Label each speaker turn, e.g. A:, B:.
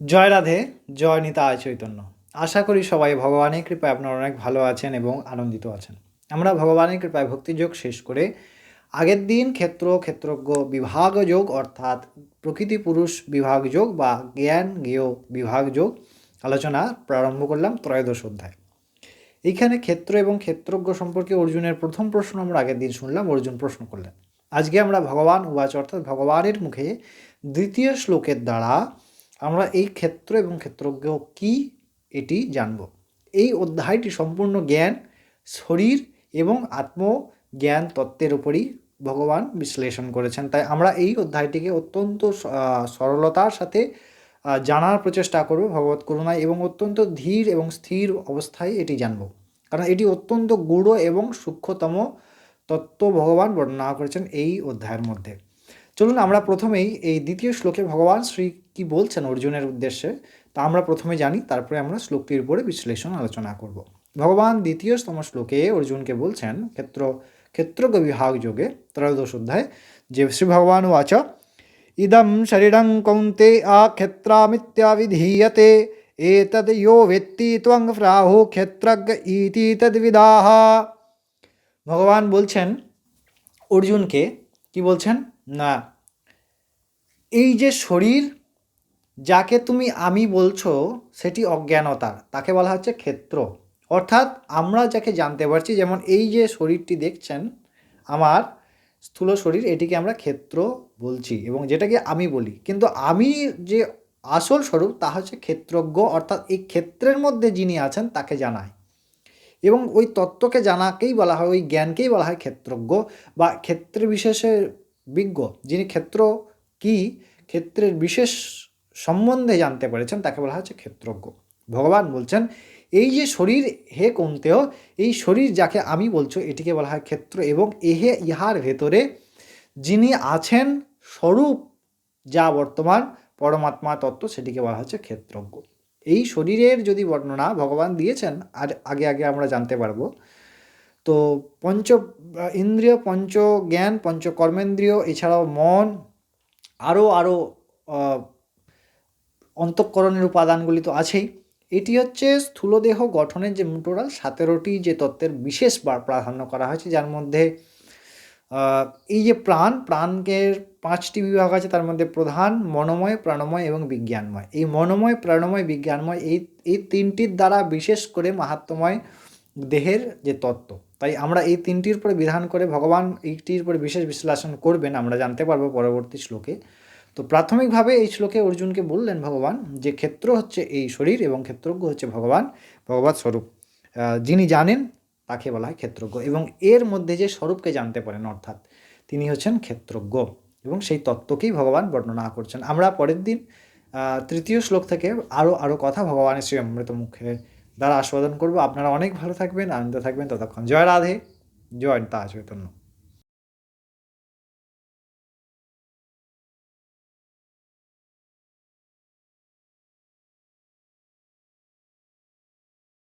A: জয় রাধে, জয় নিতা আয় চৈতন্য। আশা করি সবাই ভগবানের কৃপায় আপনারা অনেক ভালো আছেন এবং আনন্দিত আছেন। আমরা ভগবানের কৃপায় ভক্তিযোগ শেষ করে আগের দিন ক্ষেত্র, ক্ষেত্রজ্ঞ বিভাগ যোগ অর্থাৎ প্রকৃতি পুরুষ বিভাগ যোগ বা জ্ঞান জ্ঞেয় বিভাগ যোগ আলোচনা প্রারম্ভ করলাম ত্রয়োদশ অধ্যায়। এইখানে ক্ষেত্র এবং ক্ষেত্রজ্ঞ সম্পর্কে অর্জুনের প্রথম প্রশ্ন আমরা আগের দিন শুনলাম, অর্জুন প্রশ্ন করলেন। আজকে আমরা ভগবান উবাচ অর্থাৎ ভগবানের মুখে দ্বিতীয় শ্লোকের দ্বারা আমরা এই ক্ষেত্র এবং ক্ষেত্রজ্ঞ কি এটি জানব। এই অধ্যায়টি সম্পূর্ণ জ্ঞান, শরীর এবং আত্মজ্ঞান তত্ত্বের উপরই ভগবান বিশ্লেষণ করেছেন। তাই আমরা এই অধ্যায়টিকে অত্যন্ত সরলতার সাথে জানার প্রচেষ্টা করব ভগবত করুণায় এবং অত্যন্ত ধীর এবং স্থির অবস্থায় এটি জানব। কারণ এটি অত্যন্ত গূঢ় এবং সূক্ষ্মতম তত্ত্ব ভগবান বর্ণনা করেছেন এই অধ্যায়ের মধ্যে। চলুন, আমরা প্রথমেই এই দ্বিতীয় শ্লোকে ভগবান শ্রী কি বলছেন অর্জুনের উদ্দেশ্যে? তা আমরা প্রথমে জানি, তারপরে আমরা শ্লোকটির উপরে বিশ্লেষণ আলোচনা করব। ভগবান দ্বিতীয়তম শ্লোকে অর্জুনকে বলছেন, ক্ষেত্র ক্ষেত্রজ্ঞ বিভাগ যোগে, ত্রয়োদশ অধ্যায়, যে শ্রী ভগবান ওয়াচ ইদম শরীরং কৌন্তে আক্ষেত্রামিত্যাবিধীয়তে এতদ ইয়ো বেত্তি ত্বং প্রাহু ক্ষেত্রজ্ঞ ইতি তদ্বিদাহ ভগবান বলছেন, অর্জুনকে কি বলছেন? না। এই যে শরীর, যাকে তুমি আমি বলছো, সেটি অজ্ঞানতার তাকে বলা হচ্ছে ক্ষেত্র। অর্থাৎ আমরা যাকে জানতে পারছি, যেমন এই যে শরীরটি দেখছেন, আমার স্থূল শরীর, এটিকে আমরা ক্ষেত্র বলছি এবং যেটাকে আমি বলি। কিন্তু আমি যে আসল স্বরূপ, তা হচ্ছে ক্ষেত্রজ্ঞ, অর্থাৎ এই ক্ষেত্রের মধ্যে যিনি আছেন, তাকে জানায় এবং ওই তত্ত্বকে জানাকেই বলা হয়, ওই জ্ঞানকেই বলা হয় ক্ষেত্রজ্ঞ, বা ক্ষেত্রে বিশেষে বিজ্ঞ, যিনি ক্ষেত্র কি ক্ষেত্রের বিশেষ সম্বন্ধে জানতে পেরেছেন, তাকে বলা হচ্ছে ক্ষেত্রজ্ঞ। ভগবান বলছেন, এই যে শরীর, হে কমতেও এই শরীর যাকে আমি বলছো, এটিকে বলা হয় ক্ষেত্র এবং এহে ইহার ভেতরে যিনি আছেন স্বরূপ যা বর্তমান পরমাত্মা তত্ত্ব, সেটিকে বলা হচ্ছে ক্ষেত্রজ্ঞ। এই শরীরের যদি বর্ণনা ভগবান দিয়েছেন, আর আগে আগে আমরা জানতে পারব তো পঞ্চ, ইন্দ্রিয় পঞ্চ জ্ঞান পঞ্চ এছাড়াও মন, আরও আরও অন্তঃকরণের উপাদানগুলি তো আছেই। এটি হচ্ছে স্থূলদেহ গঠনের যে টোটাল সতেরোটি যে তত্ত্বের বিশেষ প্রাধান্য করা হয়েছে, যার মধ্যে এই যে প্রাণ প্রাণকে পাঁচটি বিভাগ আছে, তার মধ্যে প্রধান, মনোময়, প্রাণময় এবং বিজ্ঞানময়। এই মনোময়, প্রাণময়, বিজ্ঞানময়, এই এই তিনটির দ্বারা বিশেষ করে মাহাত্ম্যময় দেহের যে তত্ত্ব, তাই আমরা এই তিনটির উপরে বিধান করে ভগবান এইটির উপরে বিশেষ বিশ্লেষণ করবেন, আমরা জানতে পারব পরবর্তী শ্লোকে। তো প্রাথমিকভাবে এই শ্লোকে অর্জুনকে বললেন ভগবান যে ক্ষেত্র হচ্ছে এই শরীর এবং ক্ষেত্রজ্ঞ হচ্ছে ভগবান ভগবত স্বরূপ। যিনি জানেন তাকে বলা হয় ক্ষেত্রজ্ঞ এবং এর মধ্যে যে স্বরূপকে জানতে পারেন, অর্থাৎ তিনি হচ্ছেন ক্ষেত্রজ্ঞ এবং সেই তত্ত্বকেই ভগবান বর্ণনা করছেন। আমরা পরের দিন তৃতীয় শ্লোক থেকে আরও আরও কথা ভগবানের শ্রী অমৃত মুখে দ্বারা আস্বাদন করব। আপনারা অনেক ভালো থাকবেন, আনন্দ থাকবেন। ততক্ষণ জয় রাধে, জয় তা চৈতন্য।